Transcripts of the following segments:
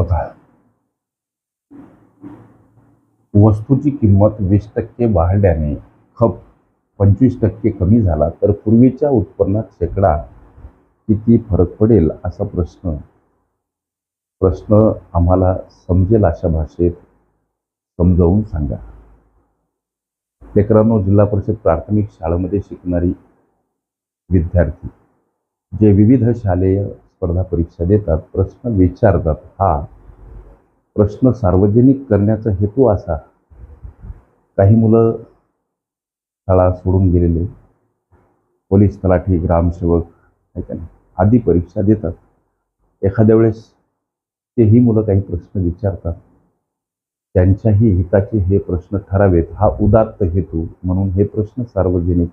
बघा. वस्तूची किंमत वीस टक्के वाढल्याने खप पंचवीस टक्के कमी झाला तर पूर्वीच्या उत्पन्नात शेकडा किती फरक पडेल असा प्रश्न. प्रश्न आम्हाला समजेल अशा भाषेत समजावून सांगा. लेकरांनो जिल्हा परिषद प्राथमिक शाळेमध्ये शिकणारी विद्यार्थी जे विविध शालेय स्पर्धा परीक्षा देतात प्रश्न विचारतात. हा प्रश्न सार्वजनिक करण्याचा हेतू असा. काही मुलं शाळा सोडून गेलेले. पोलीस तलाठी ग्रामसेवक आहे का नाही? आदी परीक्षा देतात. एखाद्या वेळेस तेही मुलं काही प्रश्न विचारतात. त्यांच्याही हिताचे हे प्रश्न ठरावेत. हा उदात्त हेतू म्हणून हे प्रश्न सार्वजनिक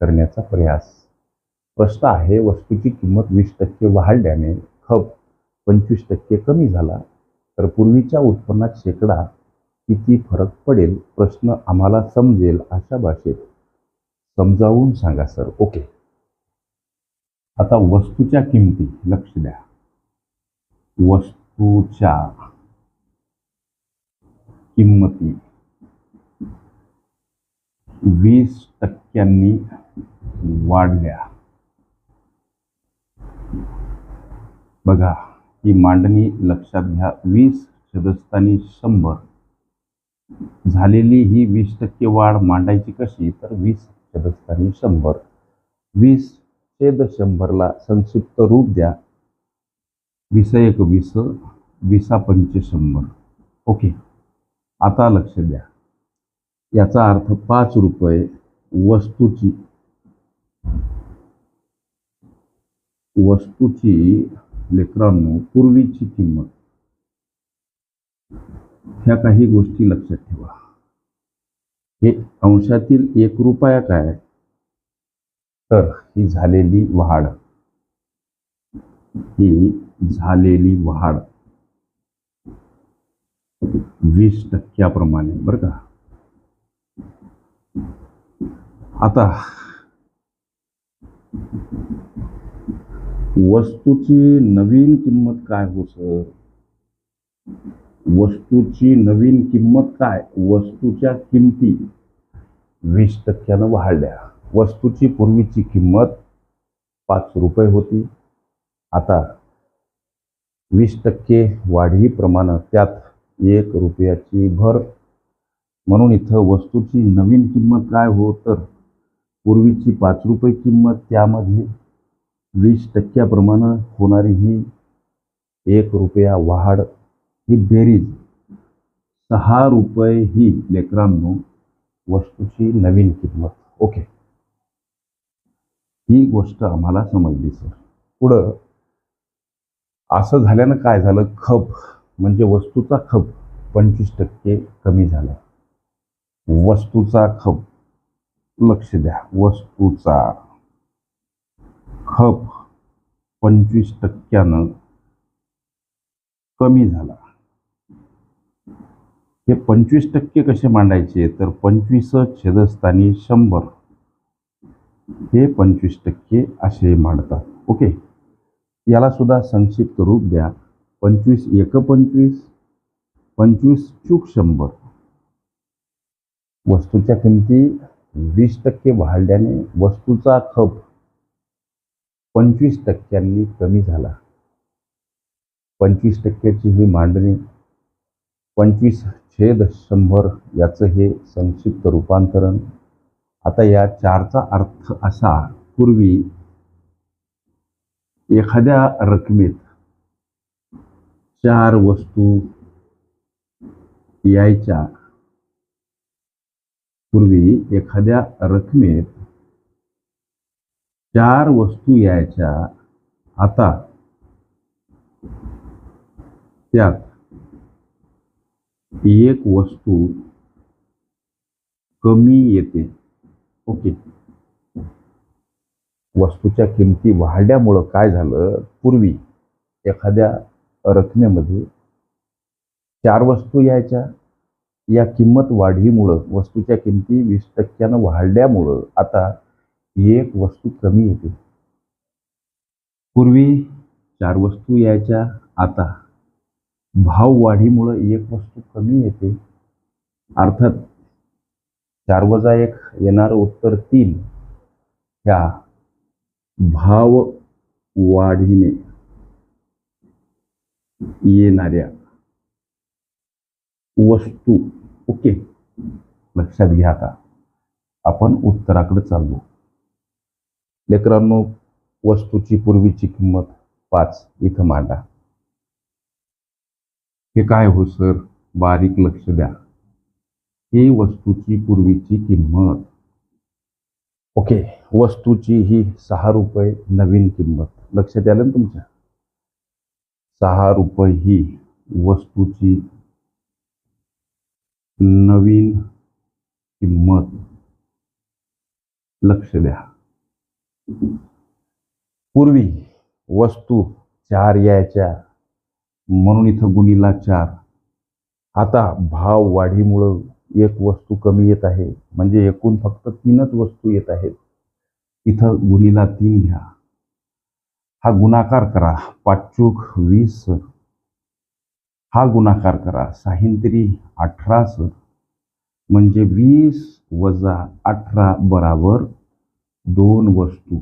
करण्याचा प्रयास. प्रश्न आहे वस्तूची किंमत वीस टक्के वाढल्याने खप पंचवीस टक्के कमी झाला. तर पूर्वीच्या उत्पन्नात शेकडा किती फरक पडेल? प्रश्न आम्हाला समजेल अशा भाषेत. समजावून सांगा सर. ओके. आता वस्तूच्या किमती लक्ष द्या. वस्तूच्या किंमती. वीस टक्क्यांनी वाढल्या. बघा ही मांडणी लक्षात घ्या. वीस छदस्थानी शंभर. झालेली ही वीस टक्के वाढ मांडायची कशी? तर वीस छदस्थानी शंभर. वीस छेद शंभरला संक्षिप्त रूप द्या. वीस एक वीस विसा पंच शंभर. ओके. आता लक्ष द्या. याचा अर्थ पाच रुपये वस्तूची वस्तूची लेकरांनो पूर्वीची किंमत. ह्या काही गोष्टी लक्षात ठेवा. हे अंशातील एक रुपया काय? तर ही झालेली वाढ. ही झालेली वाढ. वीस टक्क्याप्रमाणे बरं का? आता वस्तूची नवीन किंमत काय हो सर? वस्तूची नवीन किंमत काय? वस्तूच्या किमती वीस टक्क्यानं वाढल्या. वस्तूची पूर्वीची किंमत पाच रुपये होती. आता वीस टक्के वाढीप्रमाणे त्यात एक रुपयाची भर. म्हणून इथं वस्तूची नवीन किंमत काय हो तर पूर्वीची पाच रुपये किंमत त्यामध्ये वीस टक्क्याप्रमाणे होणारी ही एक रुपया वाढ ही बेरीज सहा रुपये ही लेकरांनो वस्तूची नवीन किंमत. ओके. ही गोष्ट आम्हाला समजली सर. पुढं असं झाल्यानं काय झालं? खप. म्हणजे वस्तूचा खप पंचवीस टक्के कमी झाला. वस्तूचा खप. लक्ष द्या. वस्तूचा. खप पंचवीस टक्क्यानं कमी झाला. हे पंचवीस टक्के कसे मांडायचे? तर पंचवीस छेदस्थानी शंभर. हे पंचवीस टक्के असे मांडतात. ओके? याला सुद्धा संक्षिप्त रूप द्या. पंचवीस एक पंचवीस पंचवीस चूक शंभर. वस्तूच्या किमती वीस टक्के वाढल्याने वस्तूचा खप पंचवीस टक्क्यांनी कमी झाला. पंचवीस टक्क्याची ही मांडणी पंचवीस छेद शंभर याचं हे संक्षिप्त रूपांतरण. आता या चारचा अर्थ असा पूर्वी एखाद्या रकमेत चार वस्तू यायच्या. पूर्वी एखाद्या रकमेत चार वस्तू यायच्या आता त्यात एक वस्तू कमी येते. ओके. वस्तूच्या किमती वाढल्यामुळं काय झालं? पूर्वी एखाद्या रकमेमध्ये चार वस्तू यायच्या. या किंमत वाढीमुळं वस्तूच्या किमती वीस टक्क्यानं वाढल्यामुळं आता एक वस्तू कमी येते. पूर्वी चार वस्तू यायच्या आता. भाव वाढीमुळं एक वस्तू कमी येते. अर्थात चार वजा एक येणारं उत्तर तीन. ह्या भाव वाढीने येणाऱ्या वस्तू. ओके. लक्षात घ्या आता. आपण उत्तराकडे चाललो. लेकरांनो वस्तूची पूर्वीची किंमत पाच. इथं मांडा. हे काय हो सर? बारीक लक्ष द्या. ही वस्तूची पूर्वीची किंमत. ओके वस्तूची ही सहा रुपये नवीन किंमत. लक्षात आलं ना तुमच्या. सहा रुपये ही वस्तूची नवीन किंमत. लक्ष द्या. पूर्वी वस्तू चार यायच्या म्हणून इथं गुणीला चार. आता भाव वाढीमुळं एक वस्तू कमी येत आहे म्हणजे एकूण फक्त तीनच वस्तू येत आहेत. इथं गुणीला तीन घ्या. हा गुणाकार करा पाचूक वीस. सर हा गुणाकार करा साहिंत्री अठरा सर म्हणजे वीस वजा अठरा बराबर दोन वस्तू.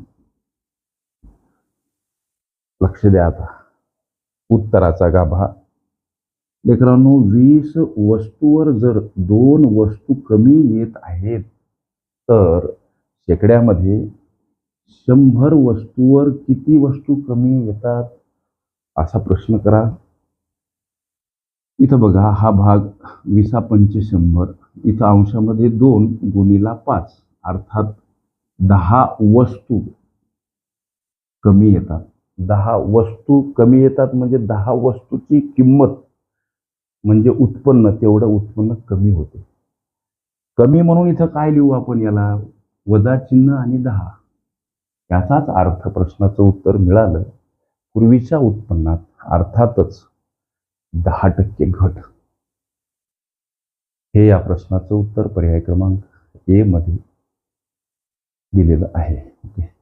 लक्ष द्या आता. उत्तराचा गाभा. लेकरांनो वीस वस्तूवर जर दोन वस्तू कमी येत आहेत तर शेकड्यामध्ये शंभर वस्तूवर किती वस्तू कमी येतात? असा प्रश्न करा. इथं बघा हा भाग विसा पंचे शंभर इथं अंशामध्ये दोन गुणीला पाच. अर्थात दहा वस्तू कमी येतात. दहा वस्तू कमी येतात म्हणजे दहा वस्तूची किंमत म्हणजे उत्पन्न तेवढं उत्पन्न कमी होते. कमी म्हणून इथं काय लिहू आपण याला? वजा चिन्ह आणि दहा. याचाच अर्थ प्रश्नाचं उत्तर मिळालं. पूर्वीच्या उत्पन्नात अर्थातच दहा टक्के घट. हे या प्रश्नाचं उत्तर पर्याय क्रमांक ए मध्ये दिलेलं आहे. ओके